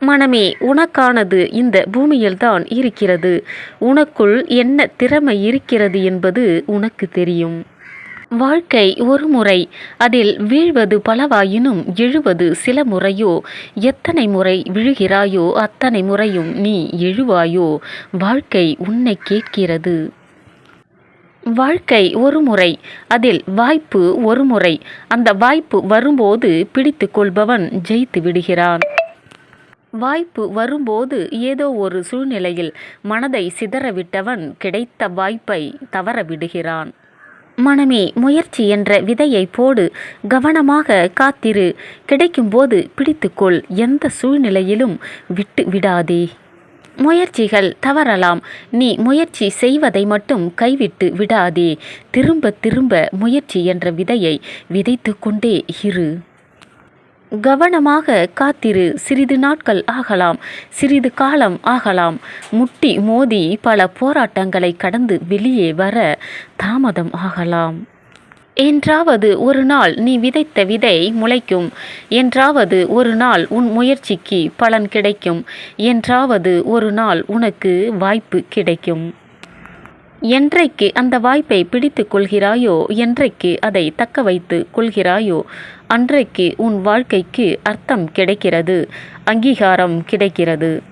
மனமே உனக்கானது இந்த பூமியில்தான் இருக்கிறது. உனக்குள் என்ன திறமை இருக்கிறது என்பது உனக்கு தெரியும். வாழ்க்கை ஒரு முறை அதில் வீழ்வது பலவாயினும் எழுவது சில முறையோ எத்தனை முறை விழுகிறாயோ அத்தனை முறையும் நீ எழுவாயோ வாழ்க்கை உன்னை கேட்கிறது. வாழ்க்கை ஒரு முறை அதில் வாய்ப்பு ஒரு முறை. அந்த வாய்ப்பு வரும்போது பிடித்து கொள்பவன் ஜெயித்து விடுகிறான். வாய்ப்பு வரும்போது ஏதோ ஒரு சூழ்நிலையில் மனதை சிதறவிட்டவன் கிடைத்த வாய்ப்பை தவற விடுகிறான் மனமே முயற்சி என்ற விதையை போடு. கவனமாக காத்திரு. கிடைக்கும்போது பிடித்துக்கொள். எந்த சூழ்நிலையிலும் விட்டு விடாதே. முயற்சிகள் தவறலாம். நீ முயற்சி செய்வதை மட்டும் கைவிட்டு விடாதே. திரும்ப திரும்ப முயற்சி என்ற விதையை விதைத்து கொண்டே இரு. கவனமாக காத்திரு சிறிது நாட்கள் ஆகலாம் சிறிது காலம் ஆகலாம். முட்டி மோதி பல போராட்டங்களை கடந்து வெளியே வர தாமதம் ஆகலாம். என்றாவது ஒரு நாள் நீ விதைத்த விதை முளைக்கும். என்றாவது ஒரு நாள் உன் முயற்சிக்கு பலன் கிடைக்கும். என்றாவது ஒரு நாள் உனக்கு வாய்ப்பு கிடைக்கும். என்றைக்கு அந்த வாய்ப்பை பிடித்து கொள்கிறாயோ என்றைக்கு அதை தக்க வைத்து கொள்கிறாயோ அன்றைக்கு உன் வாழ்க்கைக்கு அர்த்தம் கிடைக்கிறது அங்கீகாரம் கிடைக்கிறது.